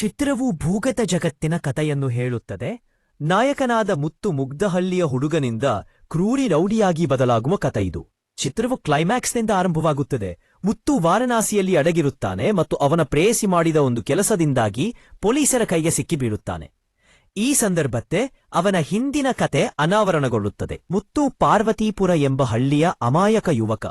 ಚಿತ್ರವು ಭೂಗತ ಜಗತ್ತಿನ ಕಥೆಯನ್ನು ಹೇಳುತ್ತದೆ. ನಾಯಕನಾದ ಮುತ್ತು ಮುಗ್ಧಹಳ್ಳಿಯ ಹುಡುಗನಿಂದ ಕ್ರೂರಿ ರೌಡಿಯಾಗಿ ಬದಲಾಗುವ ಕಥೆ ಇದು. ಚಿತ್ರವು ಕ್ಲೈಮ್ಯಾಕ್ಸ್ನಿಂದ ಆರಂಭವಾಗುತ್ತದೆ. ಮುತ್ತು ವಾರಣಾಸಿಯಲ್ಲಿ ಅಡಗಿರುತ್ತಾನೆ ಮತ್ತು ಅವನ ಪ್ರೇಯಸಿ ಮಾಡಿದ ಒಂದು ಕೆಲಸದಿಂದಾಗಿ ಪೊಲೀಸರ ಕೈಗೆ ಸಿಕ್ಕಿಬೀಳುತ್ತಾನೆ. ಈ ಸಂದರ್ಭತ್ತೆ ಅವನ ಹಿಂದಿನ ಕತೆ ಅನಾವರಣಗೊಳ್ಳುತ್ತದೆ. ಮುತ್ತು ಪಾರ್ವತೀಪುರ ಎಂಬ ಹಳ್ಳಿಯ ಅಮಾಯಕ ಯುವಕ.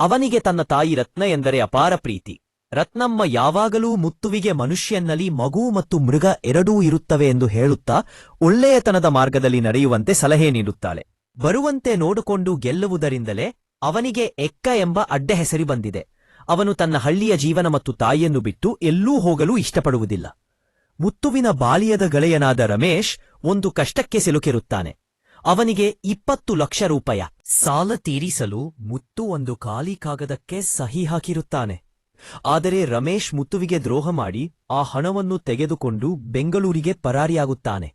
ಅವನಿಗೆ ತನ್ನ ತಾಯಿ ರತ್ನ ಎಂದರೆ ಅಪಾರ ಪ್ರೀತಿ. ರತ್ನಮ್ಮ ಯಾವಾಗಲೂ ಮುತ್ತುವಿಗೆ ಮನುಷ್ಯನಲ್ಲಿ ಮಗು ಮತ್ತು ಮೃಗ ಎರಡೂ ಇರುತ್ತವೆ ಎಂದು ಹೇಳುತ್ತಾ ಒಳ್ಳೆಯತನದ ಮಾರ್ಗದಲ್ಲಿ ನಡೆಯುವಂತೆ ಸಲಹೆ ನೀಡುತ್ತಾಳೆ. ಬರುವಂತೆ ನೋಡಿಕೊಂಡು ಗೆಲ್ಲುವುದರಿಂದಲೇ ಅವನಿಗೆ ಎಕ್ಕ ಎಂಬ ಅಡ್ಡ ಹೆಸರಿ ಬಂದಿದೆ. ಅವನು ತನ್ನ ಹಳ್ಳಿಯ ಜೀವನ ಮತ್ತು ತಾಯಿಯನ್ನು ಬಿಟ್ಟು ಎಲ್ಲೂ ಹೋಗಲು ಇಷ್ಟಪಡುವುದಿಲ್ಲ. ಮುತ್ತುವಿನ ಬಾಲ್ಯದ ಗಳೆಯನಾದ ರಮೇಶ್ ಒಂದು ಕಷ್ಟಕ್ಕೆ ಸಿಲುಕಿರುತ್ತಾನೆ. ಅವನಿಗೆ ಇಪ್ಪತ್ತು ಲಕ್ಷ ರೂಪಾಯ. ಸಾಲ ತೀರಿಸಲು ಮುತ್ತು ಒಂದು ಖಾಲಿ ಕಾಗದಕ್ಕೆ ಸಹಿ ಹಾಕಿರುತ್ತಾನೆ. ಆದರೆ ರಮೇಶ್ ಮುತ್ತುವಿಗೆ ದ್ರೋಹ ಮಾಡಿ ಆ ಹಣವನ್ನು ತೆಗೆದುಕೊಂಡು ಬೆಂಗಳೂರಿಗೆ ಪರಾರಿಯಾಗುತ್ತಾನೆ.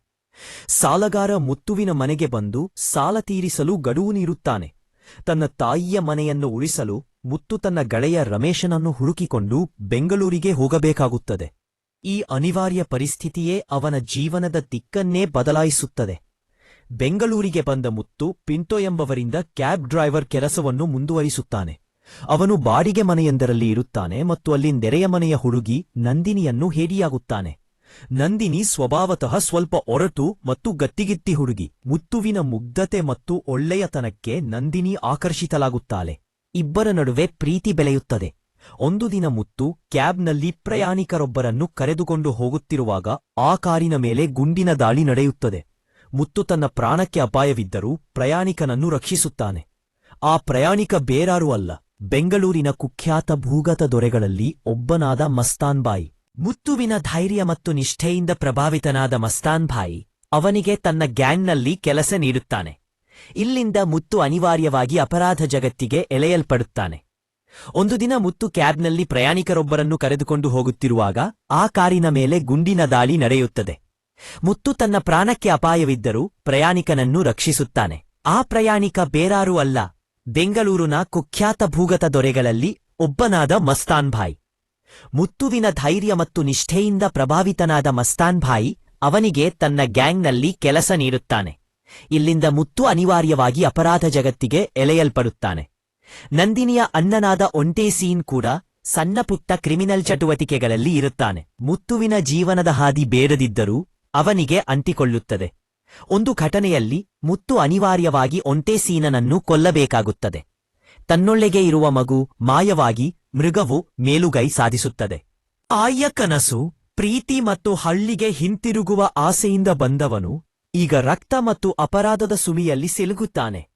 ಸಾಲಗಾರ ಮುತ್ತುವಿನ ಮನೆಗೆ ಬಂದು ಸಾಲ ತೀರಿಸಲು ಗಡುವು ನೀಡುತ್ತಾನೆ. ತನ್ನ ತಾಯಿಯ ಮನೆಯನ್ನು ಉಳಿಸಲು ಮುತ್ತು ತನ್ನ ಗೆಳೆಯ ರಮೇಶನನ್ನು ಹುಡುಕಿಕೊಂಡು ಬೆಂಗಳೂರಿಗೆ ಹೋಗಬೇಕಾಗುತ್ತದೆ. ಈ ಅನಿವಾರ್ಯ ಪರಿಸ್ಥಿತಿಯೇ ಅವನ ಜೀವನದ ದಿಕ್ಕನ್ನೇ ಬದಲಾಯಿಸುತ್ತದೆ. ಬೆಂಗಳೂರಿಗೆ ಬಂದ ಮುತ್ತು ಪಿಂಟೋ ಎಂಬವರಿಂದ ಕ್ಯಾಬ್ ಡ್ರೈವರ್ ಕೆಲಸವನ್ನು ಮುಂದುವರಿಸುತ್ತಾನೆ. ಅವನು ಬಾಡಿಗೆ ಮನೆಯೊಂದರಲ್ಲಿ ಇರುತ್ತಾನೆ ಮತ್ತು ಅಲ್ಲಿ ನೆರೆಯ ಮನೆಯ ಹುಡುಗಿ ನಂದಿನಿಯನ್ನು ಹೇಡಿಯಾಗುತ್ತಾನೆ. ನಂದಿನಿ ಸ್ವಭಾವತಃ ಸ್ವಲ್ಪ ಒರಟು ಮತ್ತು ಗತ್ತಿಗಿತ್ತಿ ಹುಡುಗಿ, ಮುತ್ತುವಿನ ಮುಗ್ಧತೆ ಮತ್ತು ಒಳ್ಳೆಯತನಕ್ಕೆ ನಂದಿನಿ ಆಕರ್ಷಿತಲಾಗುತ್ತಾಳೆ ಇಬ್ಬರ ನಡುವೆ ಪ್ರೀತಿ ಬೆಳೆಯುತ್ತದೆ. ಒಂದು ದಿನ ಮುತ್ತು ಕ್ಯಾಬ್ನಲ್ಲಿ ಪ್ರಯಾಣಿಕರೊಬ್ಬರನ್ನು ಕರೆದುಕೊಂಡು ಹೋಗುತ್ತಿರುವಾಗ ಆ ಕಾರಿನ ಮೇಲೆ ಗುಂಡಿನ ದಾಳಿ ನಡೆಯುತ್ತದೆ. ಮುತ್ತು ತನ್ನ ಪ್ರಾಣಕ್ಕೆ ಅಪಾಯವಿದ್ದರೂ ಪ್ರಯಾಣಿಕನನ್ನು ರಕ್ಷಿಸುತ್ತಾನೆ. ಆ ಪ್ರಯಾಣಿಕ ಬೇರಾರೂ ಅಲ್ಲ ಬೆಂಗಳೂರಿನ ಕುಖ್ಯಾತ ಭೂಗತ ದೊರೆಗಳಲ್ಲಿ ಒಬ್ಬನಾದ ಮಸ್ತಾನ್ ಬಾಯಿ ಮುತ್ತುವಿನ ಧೈರ್ಯ ಮತ್ತು ನಿಷ್ಠೆಯಿಂದ ಪ್ರಭಾವಿತನಾದ ಮಸ್ತಾನ್ ಭಾಯಿ ಅವನಿಗೆ ತನ್ನ ಗ್ಯಾಂಗ್ನಲ್ಲಿ ಕೆಲಸ ನೀಡುತ್ತಾನೆ. ಇಲ್ಲಿಂದ ಮುತ್ತು ಅನಿವಾರ್ಯವಾಗಿ ಅಪರಾಧ ಜಗತ್ತಿಗೆ ಎಳೆಯಲ್ಪಡುತ್ತಾನೆ. ಒಂದು ದಿನ ಮುತ್ತು ಕ್ಯಾಬ್ನಲ್ಲಿ ಪ್ರಯಾಣಿಕರೊಬ್ಬರನ್ನು ಕರೆದುಕೊಂಡು ಹೋಗುತ್ತಿರುವಾಗ ಆ ಕಾರಿನ ಮೇಲೆ ಗುಂಡಿನ ದಾಳಿ ನಡೆಯುತ್ತದೆ. ಮುತ್ತು ತನ್ನ ಪ್ರಾಣಕ್ಕೆ ಅಪಾಯವಿದ್ದರೂ ಪ್ರಯಾಣಿಕನನ್ನು ರಕ್ಷಿಸುತ್ತಾನೆ. ಆ ಪ್ರಯಾಣಿಕ ಬೇರಾರೂ ಅಲ್ಲ ಬೆಂಗಳೂರಿನ ಕುಖ್ಯಾತ ಭೂಗತ ದೊರೆಗಳಲ್ಲಿ ಒಬ್ಬನಾದ ಮಸ್ತಾನ್ ಭಾಯ್. ಮುತ್ತುವಿನ ಧೈರ್ಯ ಮತ್ತು ನಿಷ್ಠೆಯಿಂದ ಪ್ರಭಾವಿತನಾದ ಮಸ್ತಾನ್ ಭಾಯಿ ಅವನಿಗೆ ತನ್ನ ಗ್ಯಾಂಗ್ನಲ್ಲಿ ಕೆಲಸ ನೀಡುತ್ತಾನೆ. ಇಲ್ಲಿಂದ ಮುತ್ತು ಅನಿವಾರ್ಯವಾಗಿ ಅಪರಾಧ ಜಗತ್ತಿಗೆ ಎಳೆಯಲ್ಪಡುತ್ತಾನೆ. ನಂದಿನಿಯ ಅಣ್ಣನಾದ ಒಂಟೇಸೀನ್ ಕೂಡ ಸಣ್ಣಪುಟ್ಟ ಕ್ರಿಮಿನಲ್ ಚಟುವಟಿಕೆಗಳಲ್ಲಿ ಇರುತ್ತಾನೆ. ಮುತ್ತುವಿನ ಜೀವನದ ಹಾದಿ ಬೇಡದಿದ್ದರೂ ಅವನಿಗೆ ಅಂಟಿಕೊಳ್ಳುತ್ತದೆ. ಒಂದು ಘಟನೆಯಲ್ಲಿ ಮುತ್ತು ಅನಿವಾರ್ಯವಾಗಿ ಒಂಟೇಸೀನನನ್ನು ಕೊಲ್ಲಬೇಕಾಗುತ್ತದೆ. ತನ್ನೊಳ್ಳೆಗೆ ಇರುವ ಮಗು ಮಾಯವಾಗಿ ಮೃಗವು ಮೇಲುಗೈ ಸಾಧಿಸುತ್ತದೆ. ಆಯ ಕನಸು ಪ್ರೀತಿ ಮತ್ತು ಹಳ್ಳಿಗೆ ಹಿಂತಿರುಗುವ ಆಸೆಯಿಂದ ಬಂದವನು ಈಗ ರಕ್ತ ಮತ್ತು ಅಪರಾಧದ ಸುಮಿಯಲ್ಲಿ ಸಿಲುಗುತ್ತಾನೆ.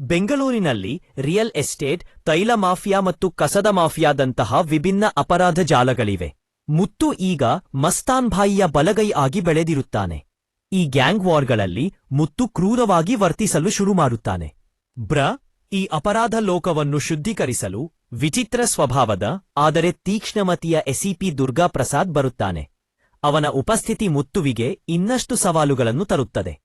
ಬೆಂಗಳೂರಿನಲ್ಲಿ ರಿಯಲ್ ಎಸ್ಟೇಟ್, ತೈಲ ಮಾಫಿಯಾ ಮತ್ತು ಕಸದ ಮಾಫಿಯಾದಂತಹ ವಿಭಿನ್ನ ಅಪರಾಧ ಜಾಲಗಳಿವೆ. ಮುತ್ತು ಈಗ ಮಸ್ತಾನ್ಭಾಯಿಯ ಬಲಗೈ ಆಗಿ ಬೆಳೆದಿರುತ್ತಾನೆ. ಈ ಗ್ಯಾಂಗ್ ವಾರ್ಗಳಲ್ಲಿ ಮುತ್ತು ಕ್ರೂರವಾಗಿ ವರ್ತಿಸಲು ಶುರು ಮಾಡುತ್ತಾನೆ ಬ್ರ, ಈ ಅಪರಾಧ ಲೋಕವನ್ನು ಶುದ್ಧೀಕರಿಸಲು ವಿಚಿತ್ರ ಸ್ವಭಾವದ, ಆದರೆ ತೀಕ್ಷ್ಣಮತಿಯ ಎಸಿಪಿ ದುರ್ಗಾ ಪ್ರಸಾದ್ ಬರುತ್ತಾನೆ. ಅವನ ಉಪಸ್ಥಿತಿ ಮುತ್ತುವಿಗೆ ಇನ್ನಷ್ಟು ಸವಾಲುಗಳನ್ನು ತರುತ್ತದೆ.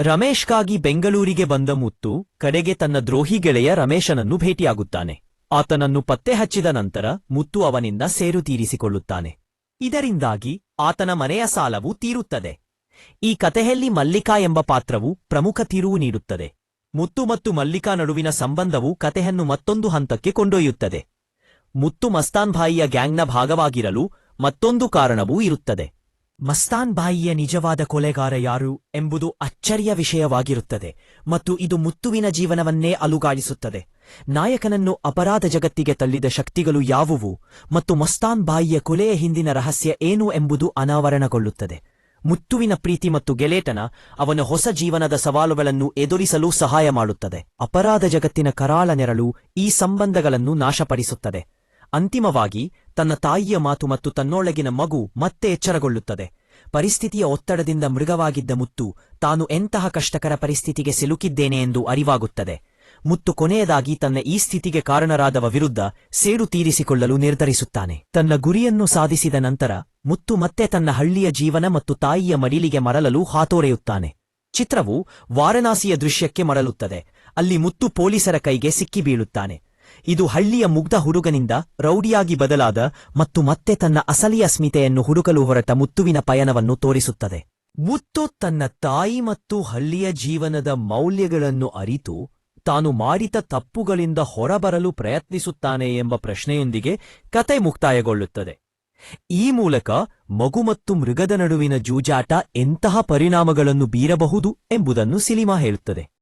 ರಮೇಶ್ಗಾಗಿ ಬೆಂಗಳೂರಿಗೆ ಬಂದ ಮುತ್ತು, ಕಡೆಗೆ ತನ್ನ ದ್ರೋಹಿ ಗೆಳೆಯ ರಮೇಶನನ್ನು ಭೇಟಿಯಾಗುತ್ತಾನೆ. ಆತನನ್ನು ಪತ್ತೆ ಹಚ್ಚಿದ ನಂತರ ಮುತ್ತು ಅವನಿಂದ ಸೇರು ತೀರಿಸಿಕೊಳ್ಳುತ್ತಾನೆ. ಇದರಿಂದಾಗಿ ಆತನ ಮನೆಯ ಸಾಲವು ತೀರುತ್ತದೆ. ಈ ಕಥೆಯಲ್ಲಿ ಮಲ್ಲಿಕಾ ಎಂಬ ಪಾತ್ರವು ಪ್ರಮುಖ ತಿರುವು ನೀಡುತ್ತದೆ. ಮುತ್ತು ಮತ್ತು ಮಲ್ಲಿಕಾ ನಡುವಿನ ಸಂಬಂಧವು ಕಥೆಯನ್ನು ಮತ್ತೊಂದು ಹಂತಕ್ಕೆ ಕೊಂಡೊಯ್ಯುತ್ತದೆ. ಮುತ್ತು ಮಸ್ತಾನ್ ಭಾಯಿಯ ಗ್ಯಾಂಗ್ನ ಭಾಗವಾಗಿರಲು ಮತ್ತೊಂದು ಕಾರಣವೂ ಇರುತ್ತದೆ. ಮಸ್ತಾನ್ ಬಾಯಿಯ ನಿಜವಾದ ಕೊಲೆಗಾರ ಯಾರು ಎಂಬುದು ಅಚ್ಚರಿಯ ವಿಷಯವಾಗಿರುತ್ತದೆ ಮತ್ತು ಇದು ಮುತ್ತುವಿನ ಜೀವನವನ್ನೇ ಅಲುಗಾಡಿಸುತ್ತದೆ. ನಾಯಕನನ್ನು ಅಪರಾಧ ಜಗತ್ತಿಗೆ ತಳ್ಳಿದ ಶಕ್ತಿಗಳು ಯಾವುವು ಮತ್ತು ಮಸ್ತಾನ್ ಬಾಯಿಯ ಕೊಲೆಯ ಹಿಂದಿನ ರಹಸ್ಯ ಏನು ಎಂಬುದು ಅನಾವರಣಗೊಳ್ಳುತ್ತದೆ. ಮುತ್ತುವಿನ ಪ್ರೀತಿ ಮತ್ತು ಗೆಲೇಟನ ಅವನ ಹೊಸ ಜೀವನದ ಸವಾಲುಗಳನ್ನು ಎದುರಿಸಲು ಸಹಾಯ ಮಾಡುತ್ತದೆ. ಅಪರಾಧ ಜಗತ್ತಿನ ಕರಾಳ ನೆರಳು ಈ ಸಂಬಂಧಗಳನ್ನು ನಾಶಪಡಿಸುತ್ತದೆ. ಅಂತಿಮವಾಗಿ, ತನ್ನ ತಾಯಿಯ ಮಾತು ಮತ್ತು ತನ್ನೊಳಗಿನ ಮಗು ಮತ್ತೆ ಎಚ್ಚರಗೊಳ್ಳುತ್ತದೆ. ಪರಿಸ್ಥಿತಿಯ ಒತ್ತಡದಿಂದ ಮೃಗವಾಗಿದ್ದ ಮುತ್ತು ತಾನು ಎಂತಹ ಕಷ್ಟಕರ ಪರಿಸ್ಥಿತಿಗೆ ಸಿಲುಕಿದ್ದೇನೆ ಎಂದು ಅರಿವಾಗುತ್ತದೆ. ಮುತ್ತು ಕೊನೆಯದಾಗಿ ತನ್ನ ಈ ಸ್ಥಿತಿಗೆ ಕಾರಣರಾದವ ವಿರುದ್ಧ ಸೇಡು ತೀರಿಸಿಕೊಳ್ಳಲು ನಿರ್ಧರಿಸುತ್ತಾನೆ. ತನ್ನ ಗುರಿಯನ್ನು ಸಾಧಿಸಿದ ನಂತರ ಮುತ್ತು ಮತ್ತೆ ತನ್ನ ಹಳ್ಳಿಯ ಜೀವನ ಮತ್ತು ತಾಯಿಯ ಮಡಿಲಿಗೆ ಮರಳಲು ಹಾತೋರೆಯುತ್ತಾನೆ. ಚಿತ್ರವು ವಾರಣಾಸಿಯ ದೃಶ್ಯಕ್ಕೆ ಮರಳುತ್ತದೆ. ಅಲ್ಲಿ ಮುತ್ತು ಪೊಲೀಸರ ಕೈಗೆ ಸಿಕ್ಕಿಬೀಳುತ್ತಾನೆ ಇದು ಹಳ್ಳಿಯ ಮುಗ್ಧ ಹುಡುಗನಿಂದ ರೌಡಿಯಾಗಿ ಬದಲಾದ ಮತ್ತು ಮತ್ತೆ ತನ್ನ ಅಸಲಿಯ ಸ್ಮಿತೆಯನ್ನು ಹುಡುಕಲು ಹೊರಟ ಮುತ್ತುವಿನ ಪಯಣವನ್ನು ತೋರಿಸುತ್ತದೆ. ಮುತ್ತು ತನ್ನ ತಾಯಿ ಮತ್ತು ಹಳ್ಳಿಯ ಜೀವನದ ಮೌಲ್ಯಗಳನ್ನು ಅರಿತು ತಾನು ಮಾಡಿದ ತಪ್ಪುಗಳಿಂದ ಹೊರಬರಲು ಪ್ರಯತ್ನಿಸುತ್ತಾನೆ ಎಂಬ ಪ್ರಶ್ನೆಯೊಂದಿಗೆ ಕತೆ ಮುಕ್ತಾಯಗೊಳ್ಳುತ್ತದೆ. ಈ ಮೂಲಕ ಮಗು ಮತ್ತು ಮೃಗದ ನಡುವಿನ ಜೂಜಾಟ ಎಂತಹ ಪರಿಣಾಮಗಳನ್ನು ಬೀರಬಹುದು ಎಂಬುದನ್ನು ಸಿನಿಮಾ ಹೇಳುತ್ತದೆ.